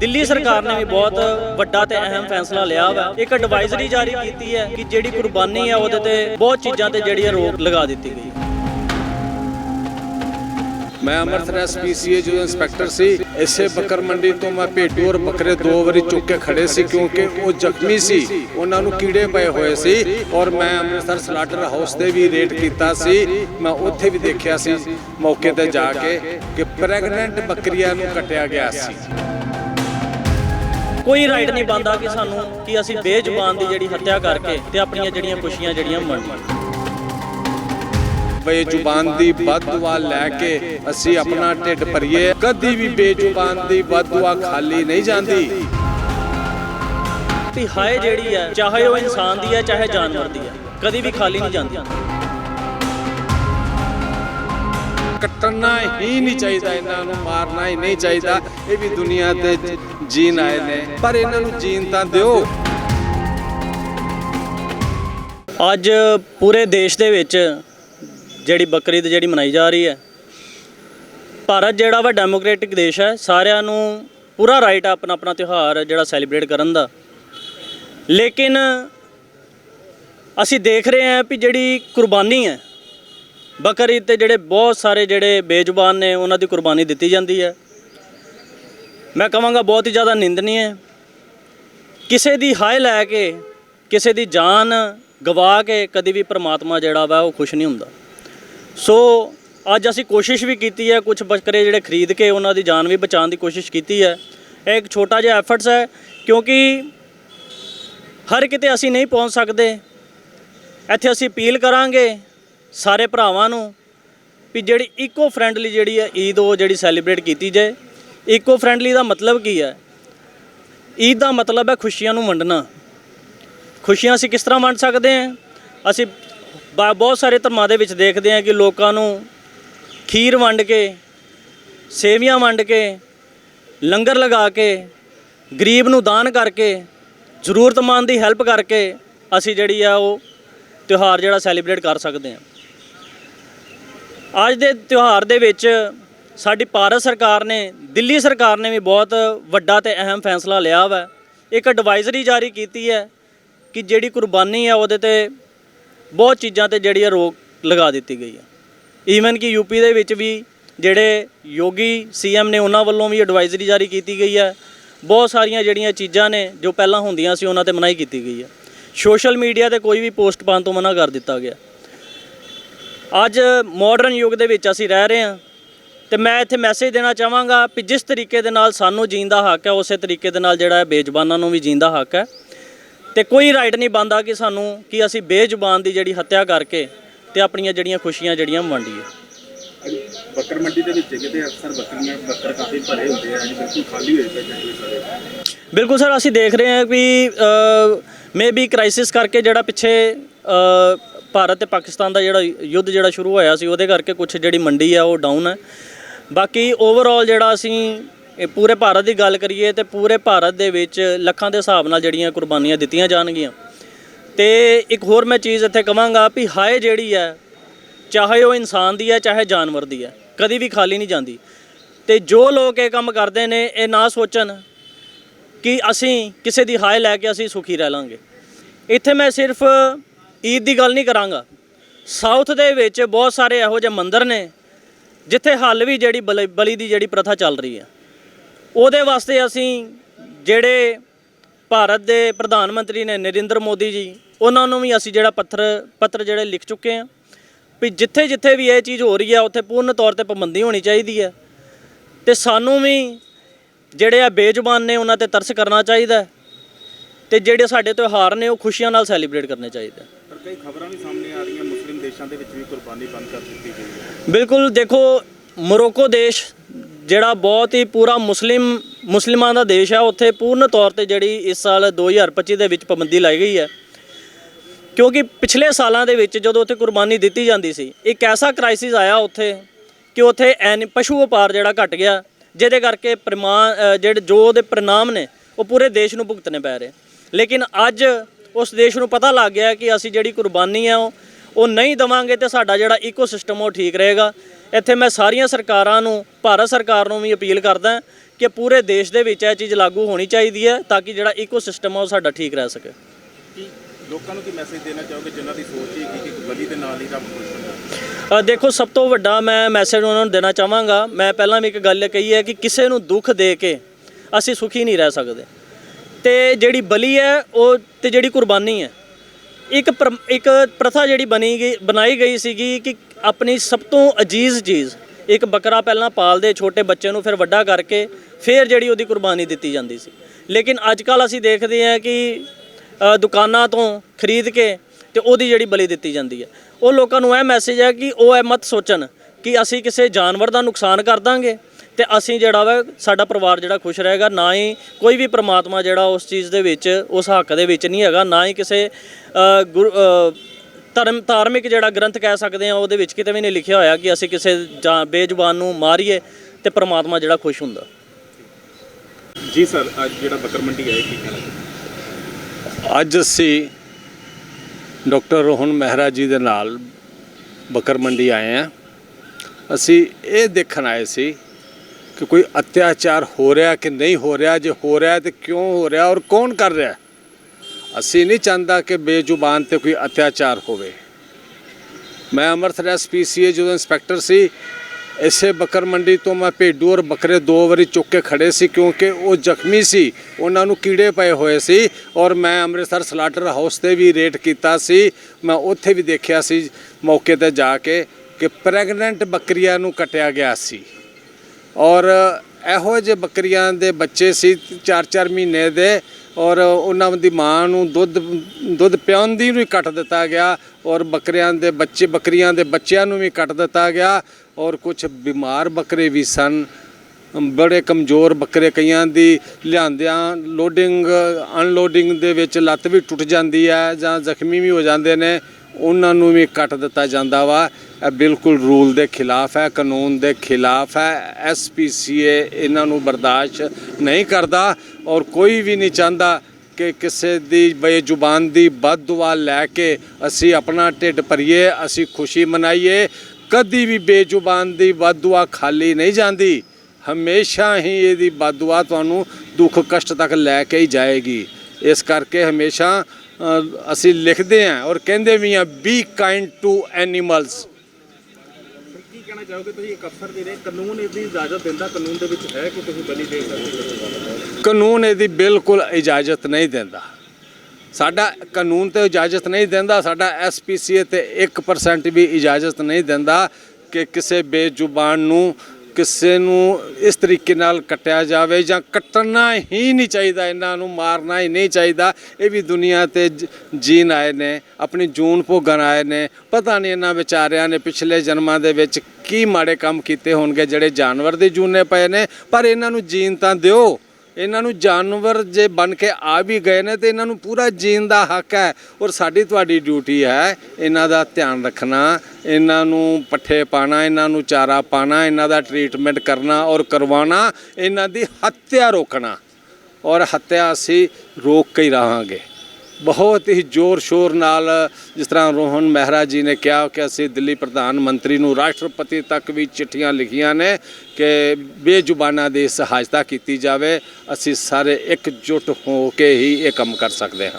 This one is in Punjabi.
ਦਿੱਲੀ ਸਰਕਾਰ ਨੇ ਵੀ ਬਹੁਤ ਵੱਡਾ ਤੇ ਅਹਿਮ ਫੈਸਲਾ ਲਿਆ ਵਾ। ਇੱਕ ਐਡਵਾਈਜ਼ਰੀ ਜਾਰੀ ਕੀਤੀ ਹੈ ਕਿ ਜਿਹੜੀ ਕੁਰਬਾਨੀ ਹੈ ਉਹਦੇ ਤੇ ਬਹੁਤ ਚੀਜ਼ਾਂ ਤੇ ਜਿਹੜੀ ਰੋਕ ਲਗਾ ਦਿੱਤੀ ਗਈ। ਮੈਂ ਅੰਮ੍ਰਿਤਸਰ ਐਸਪੀਸੀਏ ਜਦੋਂ ਇੰਸਪੈਕਟਰ ਸੀ ਇਸੇ ਬੱਕਰ ਮੰਡੀ ਤੋਂ ਮੈਂ ਭੇਡੂ ਔਰ ਬੱਕਰੇ ਦੋ ਵਾਰੀ ਚੁੱਕ ਕੇ ਖੜੇ ਸੀ ਕਿਉਂਕਿ ਉਹ ਜ਼ਖਮੀ ਸੀ। ਉਹਨਾਂ ਨੂੰ ਕੀੜੇ ਪਏ ਹੋਏ ਸੀ ਔਰ ਮੈਂ ਅੰਮ੍ਰਿਤਸਰ ਸਲਾਟਰ ਹਾਊਸ ਤੇ ਵੀ ਰੇਡ ਕੀਤਾ ਸੀ। ਮੈਂ ਉੱਥੇ ਵੀ ਦੇਖਿਆ ਸੀ ਮੌਕੇ ਤੇ ਜਾ ਕੇ ਕਿ ਪ੍ਰੈਗਨੈਂਟ ਬੱਕਰੀਆਂ ਨੂੰ ਕੱਟਿਆ ਗਿਆ ਸੀ ਕੋਈ ਰਾਈਟ ਨਹੀਂ ਬੰਦਾ ਕਿ ਸਾਨੂੰ ਕਿ ਅਸੀਂ ਬੇਜ਼ੁਬਾਨ ਦੀ ਜਿਹੜੀ ਹੱਤਿਆ ਕਰਕੇ ਤੇ ਆਪਣੀਆਂ ਜਿਹੜੀਆਂ ਖੁਸ਼ੀਆਂ ਜਿਹੜੀਆਂ ਵੰਡੀਏ ਬੇਜ਼ੁਬਾਨ ਦੀ ਬਦਦੁਆ ਲੈ ਕੇ ਅਸੀਂ ਆਪਣਾ ਢਿੱਡ ਭਰੀਏ। ਕਦੀ ਵੀ ਬੇਜ਼ੁਬਾਨ ਦੀ ਬਦਦੁਆ ਖਾਲੀ ਨਹੀਂ ਜਾਂਦੀ। ਵੀ ਹਾਏ ਜਿਹੜੀ ਹੈ ਚਾਹੇ ਉਹ ਇਨਸਾਨ ਦੀ ਹੈ ਚਾਹੇ ਜਾਨਵਰ ਦੀ ਹੈ ਕਦੀ ਵੀ ਖਾਲੀ ਨਹੀਂ ਜਾਂਦੀ। ਕੱਟਣਾ ਹੀ ਨਹੀਂ ਚਾਹੀਦਾ, ਇਹਨਾਂ ਨੂੰ ਮਾਰਨਾ ਹੀ ਨਹੀਂ ਚਾਹੀਦਾ। ਇਹ ਵੀ ਦੁਨੀਆ ਤੇ ਜ- ਆਏ ਨੇ, ਪਰ ਇਹਨਾਂ ਨੂੰ ਜੀਣ ਤਾਂ ਦਿਓ। ਅੱਜ ਪੂਰੇ ਦੇਸ਼ ਦੇ ਵਿੱਚ ਜਿਹੜੀ ਬਕਰੀਦ ਜਿਹੜੀ ਮਨਾਈ ਜਾ ਰਹੀ ਹੈ, ਭਾਰਤ ਜਿਹੜਾ ਵਾ ਡੈਮੋਕ੍ਰੈਟਿਕ ਦੇਸ਼ ਹੈ, ਸਾਰਿਆਂ ਨੂੰ ਪੂਰਾ ਰਾਈਟ ਆ ਆਪਣਾ ਆਪਣਾ ਤਿਉਹਾਰ ਜਿਹੜਾ ਸੈਲੀਬ੍ਰੇਟ ਕਰਨ ਦਾ। ਲੇਕਿਨ ਅਸੀਂ ਦੇਖ ਰਹੇ ਹਾਂ ਕਿ ਜਿਹੜੀ ਕੁਰਬਾਨੀ ਹੈ ਬਕਰੀਦ ਤੇ ਜਿਹੜੇ ਬਹੁਤ ਸਾਰੇ ਜਿਹੜੇ ਬੇਜ਼ੁਬਾਨ ਨੇ, ਉਹਨਾਂ ਦੀ ਕੁਰਬਾਨੀ ਦਿੱਤੀ ਜਾਂਦੀ ਹੈ। ਮੈਂ ਕਹਾਂਗਾ ਬਹੁਤ ਹੀ ਜ਼ਿਆਦਾ ਨਿੰਦਨੀ ਹੈ ਕਿਸੇ ਦੀ ਹਾਇ ਲੈ ਕੇ, ਕਿਸੇ ਦੀ ਜਾਨ ਗਵਾ ਕੇ ਕਦੀ ਵੀ ਪ੍ਰਮਾਤਮਾ ਜਿਹੜਾ ਵਾ ਉਹ ਖੁਸ਼ ਨਹੀਂ ਹੁੰਦਾ। ਸੋ ਅੱਜ ਅਸੀਂ ਕੋਸ਼ਿਸ਼ ਵੀ ਕੀਤੀ ਹੈ ਕੁਝ ਬੱਕਰੇ ਜਿਹੜੇ ਖਰੀਦ ਕੇ ਉਹਨਾਂ ਦੀ ਜਾਨ ਵੀ ਬਚਾਉਣ ਦੀ ਕੋਸ਼ਿਸ਼ ਕੀਤੀ ਹੈ। ਇਹ ਇੱਕ ਛੋਟਾ ਜਿਹਾ ਐਫਰਟਸ ਹੈ, ਕਿਉਂਕਿ ਹਰ ਕਿਤੇ ਅਸੀਂ ਨਹੀਂ ਪਹੁੰਚ ਸਕਦੇ। ਇੱਥੇ ਅਸੀਂ ਅਪੀਲ ਕਰਾਂਗੇ ਸਾਰੇ ਭਰਾਵਾਂ ਨੂੰ ਵੀ ਜਿਹੜੀ ਇਕੋ ਫ੍ਰੈਂਡਲੀ ਜਿਹੜੀ ਹੈ ਈਦ ਉਹ ਜਿਹੜੀ ਸੈਲੀਬ੍ਰੇਟ ਕੀਤੀ ਜਾਏ। ਇਕੋ ਫ੍ਰੈਂਡਲੀ ਦਾ ਮਤਲਬ ਕੀ ਹੈ? ਈਦ ਦਾ ਮਤਲਬ ਹੈ ਖੁਸ਼ੀਆਂ ਨੂੰ ਵੰਡਣਾ। ਖੁਸ਼ੀਆਂ ਅਸੀਂ ਕਿਸ ਤਰ੍ਹਾਂ ਵੰਡ ਸਕਦੇ ਹਾਂ? ਅਸੀਂ ਬ- ਬਹੁਤ ਸਾਰੇ ਧਰਮਾਂ ਦੇ ਵਿੱਚ ਦੇਖਦੇ ਹਾਂ ਕਿ ਲੋਕਾਂ ਨੂੰ ਖੀਰ ਵੰਡ ਕੇ, ਸੇਵੀਆਂ ਵੰਡ ਕੇ, ਲੰਗਰ ਲਗਾ ਕੇ, ਗਰੀਬ ਨੂੰ ਦਾਨ ਕਰਕੇ, ਜ਼ਰੂਰਤਮੰਦ ਦੀ ਹੈਲਪ ਕਰਕੇ ਅਸੀਂ ਜਿਹੜੀ ਆ ਉਹ ਤਿਉਹਾਰ ਜਿਹੜਾ ਸੈਲੀਬ੍ਰੇਟ ਕਰ ਸਕਦੇ ਹਾਂ। ਅੱਜ ਦੇ ਤਿਉਹਾਰ ਦੇ ਵਿੱਚ ਸਾਡੀ ਭਾਰਤ ਸਰਕਾਰ ਨੇ, ਦਿੱਲੀ ਸਰਕਾਰ ਨੇ ਵੀ ਬਹੁਤ ਵੱਡਾ ਤੇ ਅਹਿਮ ਫੈਸਲਾ ਲਿਆ ਵਾ। ਇੱਕ ਐਡਵਾਈਜ਼ਰੀ ਜਾਰੀ ਕੀਤੀ ਹੈ ਕਿ ਜਿਹੜੀ ਕੁਰਬਾਨੀ ਹੈ ਉਹਦੇ ਤੇ ਬਹੁਤ ਚੀਜ਼ਾਂ ਤੇ ਜਿਹੜੀ ਹੈ ਰੋਕ ਲਗਾ ਦਿੱਤੀ ਗਈ ਹੈ ਈਵਨ ਕਿ ਯੂਪੀ ਦੇ ਵਿੱਚ ਵੀ ਜਿਹੜੇ ਯੋਗੀ ਸੀਐਮ ਨੇ ਉਹਨਾਂ ਵੱਲੋਂ ਵੀ ਐਡਵਾਈਜ਼ਰੀ ਜਾਰੀ ਕੀਤੀ ਗਈ ਹੈ ਬਹੁਤ ਸਾਰੀਆਂ ਜਿਹੜੀਆਂ ਚੀਜ਼ਾਂ ਨੇ ਜੋ ਪਹਿਲਾਂ ਹੁੰਦੀਆਂ ਸੀ ਉਹਨਾਂ ਤੇ ਮਨਾਹੀ ਕੀਤੀ ਗਈ ਹੈ ਸੋਸ਼ਲ ਮੀਡੀਆ ਤੇ ਕੋਈ ਵੀ ਪੋਸਟ ਪਾਉਣ ਤੋਂ ਮਨਾ ਕਰ ਦਿੱਤਾ ਗਿਆ। ਅੱਜ ਮਾਡਰਨ ਯੁੱਗ ਦੇ ਵਿੱਚ ਅਸੀਂ ਰਹਿ ਰਹੇ ਹਾਂ ਤੇ ਮੈਂ ਇੱਥੇ ਮੈਸੇਜ ਦੇਣਾ ਚਾਹਾਂਗਾ ਕਿ ਜਿਸ ਤਰੀਕੇ ਦੇ ਨਾਲ ਸਾਨੂੰ ਜੀਣ ਦਾ ਹੱਕ ਹੈ ਉਸੇ ਤਰੀਕੇ ਦੇ ਨਾਲ ਜਿਹੜਾ ਹੈ ਬੇਜ਼ੁਬਾਨਾਂ ਨੂੰ ਵੀ ਜੀਣ ਦਾ ਹੱਕ ਹੈ। ਤੇ ਕੋਈ ਰਾਈਟ ਨਹੀਂ ਬਣਦਾ ਕਿ ਸਾਨੂੰ ਕਿ ਅਸੀਂ ਬੇਜ਼ੁਬਾਨ ਦੀ ਜਿਹੜੀ ਹੱਤਿਆ ਕਰਕੇ ਤੇ ਆਪਣੀਆਂ ਜਿਹੜੀਆਂ ਖੁਸ਼ੀਆਂ ਜਿਹੜੀਆਂ ਵੰਡੀਏ। ਬੱਕਰ ਮੰਡੀ ਦੇ ਵਿੱਚ ਕਿਤੇ ਅਕਸਰ ਬੱਕਰੀਆਂ ਬੱਕਰ ਕਾਫੀ ਭਰੇ ਹੁੰਦੇ ਆ ਅੱਜ ਬਿਲਕੁਲ ਖਾਲੀ ਹੋਏ ਪਏ ਨੇ ਸਾਰੇ ਬਿਲਕੁਲ ਸਰ ਅਸੀਂ ਦੇਖ ਰਹੇ ਹਾਂ ਵੀ ਮੇ ਬੀ ਕ੍ਰਾਈਸਿਸ ਕਰਕੇ ਜਿਹੜਾ ਪਿੱਛੇ ਭਾਰਤ ਤੇ ਪਾਕਿਸਤਾਨ ਦਾ ਜਿਹੜਾ ਯੁੱਧ ਜਿਹੜਾ ਸ਼ੁਰੂ ਹੋਇਆ ਸੀ, ਉਹਦੇ ਕਰਕੇ ਕੁਝ ਜਿਹੜੀ ਮੰਡੀ ਆ, ਉਹ ਡਾਊਨ ਹੈ ਬਾਕੀ ਓਵਰਆਲ ਜਿਹੜਾ ਅਸੀਂ ਇਹ ਪੂਰੇ ਭਾਰਤ ਦੀ ਗੱਲ ਕਰੀਏ ਤੇ ਪੂਰੇ ਭਾਰਤ ਦੇ ਵਿੱਚ ਲੱਖਾਂ ਦੇ ਹਿਸਾਬ ਨਾਲ ਜਿਹੜੀਆਂ ਕੁਰਬਾਨੀਆਂ ਦਿੱਤੀਆਂ ਜਾਣਗੀਆਂ। ਤੇ ਇੱਕ ਹੋਰ ਮੈਂ ਚੀਜ਼ ਇੱਥੇ ਕਵਾਂਗਾ ਵੀ ਹਾਏ ਜਿਹੜੀ ਹੈ ਚਾਹੇ ਉਹ ਇਨਸਾਨ ਦੀ ਹੈ ਚਾਹੇ ਜਾਨਵਰ ਦੀ ਹੈ ਕਦੀ ਵੀ ਖਾਲੀ ਨਹੀਂ ਜਾਂਦੀ। ਤੇ ਜੋ ਲੋਕ ਇਹ ਕੰਮ ਕਰਦੇ ਨੇ, ਇਹ ਨਾ ਸੋਚਣ ਕਿ ਅਸੀਂ ਕਿਸੇ ਦੀ ਹਾਏ ਲੈ ਕੇ ਅਸੀਂ ਸੁਖੀ ਰਹਿ ਲਾਂਗੇ। ਇੱਥੇ ਮੈਂ ਸਿਰਫ ਈਦ ਦੀ ਗੱਲ ਨਹੀਂ ਕਰਾਂਗਾ। ਸਾਊਥ ਦੇ ਵਿੱਚ ਬਹੁਤ ਸਾਰੇ ਇਹੋ ਜਿਹੇ ਮੰਦਰ ਨੇ, ਜਿੱਥੇ ਹੱਲ ਵੀ ਜਿਹੜੀ ਬਲੀ ਬਲੀ ਦੀ ਜਿਹੜੀ ਪ੍ਰਥਾ ਚੱਲ ਰਹੀ ਹੈ ਉਹਦੇ ਵਾਸਤੇ ਅਸੀਂ ਜਿਹੜੇ ਭਾਰਤ ਦੇ ਪ੍ਰਧਾਨ ਮੰਤਰੀ ਨੇ ਨਰਿੰਦਰ ਮੋਦੀ ਜੀ, ਉਹਨਾਂ ਨੂੰ ਵੀ ਅਸੀਂ ਜਿਹੜਾ ਪੱਥਰ, ਪੱਤਰ ਜਿਹੜੇ ਲਿਖ ਚੁੱਕੇ ਹਾਂ ਵੀ ਜਿੱਥੇ ਜਿੱਥੇ ਵੀ ਇਹ ਚੀਜ਼ ਹੋ ਰਹੀ ਹੈ ਉੱਥੇ ਪੂਰਨ ਤੌਰ ਤੇ ਪਾਬੰਦੀ ਹੋਣੀ ਚਾਹੀਦੀ ਹੈ ਤੇ ਸਾਨੂੰ ਵੀ ਜਿਹੜੇ ਆ ਬੇਜ਼ੁਬਾਨ ਨੇ, ਉਹਨਾਂ ਤੇ ਤਰਸ ਕਰਨਾ ਚਾਹੀਦਾ ਹੈ। ਤੇ ਜਿਹੜੇ ਸਾਡੇ ਤਿਉਹਾਰ ਨੇ, ਉਹ ਖੁਸ਼ੀਆਂ ਨਾਲ ਸੈਲੀਬ੍ਰੇਟ ਕਰਨੇ ਚਾਹੀਦੇ ਕਈ ਖਬਰਾਂ ਵੀ ਸਾਹਮਣੇ ਆ ਰਹੀਆਂ, ਮੁਸਲਿਮ ਦੇਸ਼ਾਂ ਦੇ ਵਿੱਚ ਵੀ ਕੁਰਬਾਨੀ ਬੰਦ ਕਰ ਦਿੱਤੀ ਗਈ ਹੈ। ਬਿਲਕੁਲ, ਦੇਖੋ, ਮੋਰੋਕੋ ਦੇਸ਼ ਜਿਹੜਾ ਬਹੁਤ ਹੀ ਪੂਰਾ ਮੁਸਲਿਮ, ਮੁਸਲਿਮਾਂ ਦਾ ਦੇਸ਼ ਹੈ, ਉੱਥੇ ਪੂਰਨ ਤੌਰ ਤੇ ਜਿਹੜੀ ਇਸ ਸਾਲ 2025 ਦੇ ਵਿੱਚ ਪਾਬੰਦੀ ਲਾਈ ਗਈ ਹੈ। ਕਿਉਂਕਿ ਪਿਛਲੇ ਸਾਲਾਂ ਦੇ ਵਿੱਚ ਜਦੋਂ ਉੱਥੇ ਕੁਰਬਾਨੀ ਦਿੱਤੀ ਜਾਂਦੀ ਸੀ, ਇੱਕ ਐਸਾ ਕ੍ਰਾਈਸਿਸ ਆਇਆ ਉੱਥੇ ਕਿ ਉੱਥੇ ਐਨ, ਪਸ਼ੂ ਵਪਾਰ ਜਿਹੜਾ ਘਟ ਗਿਆ, ਜਿਹਦੇ ਕਰਕੇ ਪ੍ਰਮਾ ਜਿਹੜੇ ਜੋ ਉਹਦੇ ਪ੍ਰਣਾਮ ਨੇ, ਉਹ ਪੂਰੇ ਦੇਸ਼ ਨੂੰ ਭੁਗਤਣੇ ਪੈ ਰਹੇ। ਲੇਕਿਨ ਅੱਜ ਉਸ ਦੇਸ਼ ਨੂੰ ਪਤਾ ਲੱਗ ਗਿਆ ਕਿ ਅਸੀਂ ਜਿਹੜੀ ਕੁਰਬਾਨੀ ਹੈ ਉਹ ਉਹ ਨਹੀਂ ਦਵਾਂਗੇ ਤੇ ਸਾਡਾ ਜਿਹੜਾ ਇਕੋਸਿਸਟਮ ਉਹ ਠੀਕ ਰਹੇਗਾ। ਇੱਥੇ ਮੈਂ ਸਾਰੀਆਂ ਸਰਕਾਰਾਂ ਨੂੰ ਭਾਰਤ ਸਰਕਾਰ ਨੂੰ ਵੀ ਅਪੀਲ ਕਰਦਾ ਕਿ ਪੂਰੇ ਦੇਸ਼ ਦੇ ਵਿੱਚ ਇਹ ਚੀਜ਼ ਲਾਗੂ ਹੋਣੀ ਚਾਹੀਦੀ ਹੈ ਤਾਂ ਕਿ ਜਿਹੜਾ ਇਕੋਸਿਸਟਮ ਆ ਉਹ ਸਾਡਾ ਠੀਕ ਰਹਿ ਸਕੇ। ਲੋਕਾਂ ਨੂੰ ਕੀ ਮੈਸੇਜ ਦੇਣਾ ਚਾਹੋਗੇ ਜਿਨ੍ਹਾਂ ਦੀ ਸੋਚ ਹੈ ਕਿ ਬਲੀ ਦੇ ਨਾਲ ਹੀ ਰੱਬ ਖੁਸ਼ ਹੁੰਦਾ? ਦੇਖੋ ਸਭ ਤੋਂ ਵੱਡਾ ਮੈਂ ਮੈਸੇਜ ਉਹਨਾਂ ਨੂੰ ਦੇਣਾ ਚਾਹਾਂਗਾ। ਮੈਂ ਪਹਿਲਾਂ ਵੀ ਇੱਕ ਗੱਲ ਕਹੀ ਹੈ ਕਿ ਕਿਸੇ ਨੂੰ ਦੁੱਖ ਦੇ ਕੇ ਅਸੀਂ ਸੁਖੀ ਨਹੀਂ ਰਹਿ ਸਕਦੇ। ਤੇ ਜਿਹੜੀ ਬਲੀ ਹੈ ਉਹ ਤੇ ਜਿਹੜੀ ਕੁਰਬਾਨੀ ਹੈ। ਇੱਕ ਪਰ- ਇੱਕ ਪ੍ਰਥਾ ਜਿਹੜੀ ਬਣੀ ਗਈ ਬਣਾਈ ਗਈ ਸੀਗੀ ਕਿ ਆਪਣੀ ਸਭ ਤੋਂ ਅਜੀਜ਼ ਚੀਜ਼ ਇੱਕ ਬੱਕਰਾ ਪਹਿਲਾਂ ਪਾਲਦੇ ਛੋਟੇ ਬੱਚੇ ਨੂੰ ਫਿਰ ਵੱਡਾ ਕਰਕੇ ਫਿਰ ਜਿਹੜੀ ਉਹਦੀ ਕੁਰਬਾਨੀ ਦਿੱਤੀ ਜਾਂਦੀ ਸੀ। ਲੇਕਿਨ ਅੱਜ ਕੱਲ ਅਸੀਂ ਦੇਖਦੇ ਹਾਂ ਕਿ ਅ, ਦੁਕਾਨਾਂ ਤੋਂ ਖਰੀਦ ਕੇ ਤੇ ਉਹਦੀ ਜਿਹੜੀ ਬਲੀ ਦਿੱਤੀ ਜਾਂਦੀ ਹੈ। ਉਹ ਲੋਕਾਂ ਨੂੰ ਇਹ ਮੈਸੇਜ ਹੈ ਕਿ ਉਹ ਇਹ ਮਤ ਸੋਚਣ ਕਿ ਅਸੀਂ ਕਿਸੇ ਜਾਨਵਰ ਦਾ ਨੁਕਸਾਨ ਕਰ ਦਾਂਗੇ ਤੇ ਅਸੀਂ ਜਿਹੜਾ ਵਾ ਸਾਡਾ ਪਰਿਵਾਰ ਜਿਹੜਾ ਖੁਸ਼ ਰਹੇਗਾ ਨਾ ਹੀ ਕੋਈ ਵੀ ਪ੍ਰਮਾਤਮਾ ਜਿਹੜਾ ਉਸ ਚੀਜ਼ ਦੇ ਵਿੱਚ ਉਸ ਹੱਕ ਦੇ ਵਿੱਚ ਨਹੀਂ ਹੈਗਾ ਨਾ ਹੀ ਕਿਸੇ ਅ, ਗੁਰ- ਅ, ਧਰਮ ਧਾਰਮਿਕ ਜਿਹੜਾ ਗ੍ਰੰਥ ਕਹਿ ਸਕਦੇ ਆ ਉਹਦੇ ਵਿੱਚ ਕਿਤੇ ਵੀ ਨਹੀਂ ਲਿਖਿਆ ਹੋਇਆ ਕਿ ਅਸੀਂ ਕਿਸੇ ਜਾਂ ਬੇਜ਼ੁਬਾਨ ਨੂੰ ਮਾਰੀਏ ਤੇ ਪ੍ਰਮਾਤਮਾ ਜਿਹੜਾ ਖੁਸ਼ ਹੁੰਦਾ। ਜੀ ਸਰ ਅੱਜ ਜਿਹੜਾ ਬੱਕਰ ਮੰਡੀ ਹੈ ਕੀ ਕਹਿਣਾ ਅੱਜ ਅਸੀਂ ਡਾਕਟਰ ਰੋਹਨ ਮਹਿਰਾ ਜੀ ਦੇ ਨਾਲ ਬੱਕਰ ਮੰਡੀ ਆਏ ਆ ਅਸੀਂ ਇਹ ਦੇਖਣ ਆਏ ਸੀ ਕਿ ਕੋਈ ਅਤਿਆਚਾਰ ਹੋ ਰਿਹਾ ਕਿ ਨਹੀਂ ਹੋ ਰਿਹਾ, ਜੇ ਹੋ ਰਿਹਾ ਤੇ ਕਿਉਂ ਹੋ ਰਿਹਾ ਔਰ ਕੌਣ ਕਰ ਰਿਹਾ ਅਸੀਂ ਨਹੀਂ ਚਾਹੁੰਦਾ ਕਿ ਬੇਜ਼ੁਬਾਨ ਤੇ ਕੋਈ ਅਤਿਆਚਾਰ ਹੋਵੇ। ਮੈਂ ਅੰਮ੍ਰਿਤਸਰ ਐਸਪੀਸੀਏ ਜਦੋਂ ਇੰਸਪੈਕਟਰ ਸੀ, ਇਸੇ ਬੱਕਰ ਮੰਡੀ ਤੋਂ ਮੈਂ ਭੇਡੂ ਔਰ ਬੱਕਰੇ ਦੋ ਵਾਰੀ ਚੁੱਕ ਕੇ ਖੜੇ ਸੀ ਕਿਉਂਕਿ ਉਹ ਜ਼ਖਮੀ ਸੀ, ਉਹਨਾਂ ਨੂੰ ਕੀੜੇ ਪਏ ਹੋਏ ਸੀ ਔਰ ਮੈਂ ਅੰਮ੍ਰਿਤਸਰ ਸਲਾਟਰ ਹਾਊਸ ਤੇ ਵੀ ਰੇਟ ਕੀਤਾ ਸੀ, ਮੈਂ ਉੱਥੇ ਵੀ ਦੇਖਿਆ ਸੀ ਮੌਕੇ ਤੇ ਜਾ ਕੇ ਕਿ ਪ੍ਰੈਗਨੈਂਟ ਬੱਕਰੀਆਂ ਨੂੰ ਕੱਟਿਆ ਗਿਆ ਸੀ। ਔਰ ਇਹੋ ਜਿਹੇ ਬੱਕਰੀਆਂ ਦੇ ਬੱਚੇ ਸੀ 4-4 ਮਹੀਨੇ ਦੇ, ਔਰ ਉਹਨਾਂ ਦੀ ਮਾਂ ਨੂੰ ਦੁੱਧ ਦੁੱਧ ਪਿਆਉਂਦੀ ਨੂੰ ਹੀ ਕੱਟ ਦਿੱਤਾ ਗਿਆ, ਔਰ ਬੱਕਰੀਆਂ ਦੇ ਬੱਚੇ, ਬੱਕਰੀਆਂ ਦੇ ਬੱਚਿਆਂ ਨੂੰ ਵੀ ਕੱਟ ਦਿੱਤਾ ਗਿਆ, ਔਰ ਕੁਝ ਬਿਮਾਰ ਬੱਕਰੇ ਵੀ ਸਨ। ਬੜੇ ਕਮਜ਼ੋਰ ਬੱਕਰੇ ਕਈਆਂ ਦੀ ਲਿਆਂਦਿਆਂ ਲੋਡਿੰਗ ਅਨਲੋਡਿੰਗ ਦੇ ਵਿੱਚ ਲੱਤ ਵੀ ਟੁੱਟ ਜਾਂਦੀ ਹੈ ਜਾਂ ਜ਼ਖਮੀ ਵੀ ਹੋ ਜਾਂਦੇ ਨੇ। ਉਹਨਾਂ ਨੂੰ ਵੀ ਕੱਟ ਦਿੱਤਾ ਜਾਂਦਾ ਵਾ। ਇਹ ਬਿਲਕੁਲ ਰੂਲ ਦੇ ਖਿਲਾਫ ਹੈ, ਕਾਨੂੰਨ ਦੇ ਖਿਲਾਫ ਹੈ। ਐਸਪੀਸੀਏ ਇਹਨਾਂ ਨੂੰ ਬਰਦਾਸ਼ਤ ਨਹੀਂ ਕਰਦਾ ਔਰ ਕੋਈ ਵੀ ਨਹੀਂ ਚਾਹੁੰਦਾ ਕਿ ਕਿਸੇ ਦੀ ਬੇਜ਼ੁਬਾਨ ਦੀ ਬਦਦੁਆ ਲੈ ਕੇ ਅਸੀਂ ਆਪਣਾ ਢਿੱਡ ਭਰੀਏ, ਅਸੀਂ ਖੁਸ਼ੀ ਮਨਾਈਏ। ਕਦੀ ਵੀ ਬੇਜ਼ੁਬਾਨ ਦੀ ਬਦਦੁਆ ਖਾਲੀ ਨਹੀਂ ਜਾਂਦੀ। ਹਮੇਸ਼ਾ ਹੀ ਇਹਦੀ ਬਦਦੁਆ ਤੁਹਾਨੂੰ ਦੁੱਖ ਕਸ਼ਟ ਤੱਕ ਲੈ ਕੇ ਹੀ ਜਾਏਗੀ। ਇਸ ਕਰਕੇ ਹਮੇਸ਼ਾ ਅਸੀਂ ਲਿਖਦੇ ਹਾਂ ਔਰ ਕਹਿੰਦੇ ਵੀ ਹਾਂ ਬੀ ਕਾਈਂਡ ਟੂ ਐਨੀਮਲਸ ਕੀ ਕਹਿਣਾ ਚਾਹੋਗੇ ਤੁਸੀਂ? ਇੱਕ ਅਫਸਰ ਦੇ ਰਹੇ ਕਾਨੂੰਨ ਇਹਦੀ ਇਜਾਜ਼ਤ ਦਿੰਦਾ ਕਾਨੂੰਨ ਦੇ ਵਿੱਚ ਹੈ ਕਿ ਤੁਸੀਂ ਬਲੀ ਦੇ ਸਕਦੇ ਹੋ? ਕਾਨੂੰਨ ਇਹਦੀ ਬਿਲਕੁਲ ਇਜਾਜ਼ਤ ਨਹੀਂ ਦਿੰਦਾ। ਸਾਡਾ ਕਾਨੂੰਨ ਤੇ ਇਜਾਜ਼ਤ ਨਹੀਂ ਦਿੰਦਾ ਸਾਡਾ ਐਸਪੀਸੀਏ ਤੇ 1% ਵੀ ਇਜਾਜ਼ਤ ਨਹੀਂ ਦਿੰਦਾ ਕਿ ਕਿਸੇ ਬੇਜ਼ੁਬਾਨ ਨੂੰ ਕਿਸੇ ਨੂੰ ਇਸ ਤਰੀਕੇ ਨਾਲ ਕੱਟਿਆ ਜਾਵੇ ਜਾਂ ਕੱਟਣਾ ਹੀ ਨਹੀਂ ਚਾਹੀਦਾ, ਇਹਨਾਂ ਨੂੰ ਮਾਰਨਾ ਹੀ ਨਹੀਂ ਚਾਹੀਦਾ। ਇਹ ਵੀ ਦੁਨੀਆ ਤੇ ਜ- ਜੀਣ ਆਏ ਨੇ, ਆਪਣੀ ਜੂਨ ਭੋਗਣ ਆਏ ਨੇ। ਪਤਾ ਨਹੀਂ ਇਹਨਾਂ ਵਿਚਾਰਿਆਂ ਨੇ ਪਿਛਲੇ ਜਨਮਾਂ ਦੇ ਵਿੱਚ ਕੀ ਮਾੜੇ ਕੰਮ ਕੀਤੇ ਹੋਣਗੇ ਜਿਹੜੇ ਜਾਨਵਰ ਦੇ ਜੂਨੇ ਪਏ ਨੇ, ਪਰ ਇਹਨਾਂ ਨੂੰ ਜੀਣ ਤਾਂ ਦਿਓ। ਇਹਨਾਂ ਨੂੰ ਜਾਨਵਰ ਜੇ ਬਣ ਕੇ ਆ ਵੀ ਗਏ ਨੇ ਤੇ ਇਹਨਾਂ ਨੂੰ ਪੂਰਾ ਜੀਣ ਦਾ ਹੱਕ ਹੈ ਔਰ ਸਾਡੀ ਤੁਹਾਡੀ ਡਿਊਟੀ ਹੈ ਇਹਨਾਂ ਦਾ ਧਿਆਨ ਰੱਖਣਾ, ਇਹਨਾਂ ਨੂੰ ਪੱਠੇ ਪਾਣਾ, ਇਹਨਾਂ ਨੂੰ ਚਾਰਾ ਪਾਣਾ, ਇਹਨਾਂ ਦਾ ਟ੍ਰੀਟਮੈਂਟ ਕਰਨਾ ਔਰ ਕਰਵਾਉਣਾ, ਇਹਨਾਂ ਦੀ ਹੱਤਿਆ ਰੋਕਣਾ। ਔਰ ਹੱਤਿਆ ਅਸੀਂ ਰੋਕ ਕੇ ਹੀ ਰਹਾਂਗੇ। ਬਹੁਤ ਹੀ ਜ਼ੋਰ ਸ਼ੋਰ ਨਾਲ ਜਿਸ ਤਰ੍ਹਾਂ ਰੋਹਨ ਮਹਿਰਾ ਜੀ ਨੇ ਕਿਹਾ ਕਿ ਅਸੀਂ ਦਿੱਲੀ ਪ੍ਰਧਾਨ ਮੰਤਰੀ ਨੂੰ ਰਾਸ਼ਟਰਪਤੀ ਤੱਕ ਵੀ ਚਿੱਠੀਆਂ ਲਿਖੀਆਂ ਨੇ ਕਿ ਬੇਜ਼ੁਬਾਨਾਂ ਦੀ ਸਹਾਇਤਾ ਕੀਤੀ ਜਾਵੇ, ਅਸੀਂ ਸਾਰੇ ਇਕਜੁੱਟ ਹੋ ਕੇ ਹੀ ਇਹ ਕੰਮ ਕਰ ਸਕਦੇ ਹਾਂ।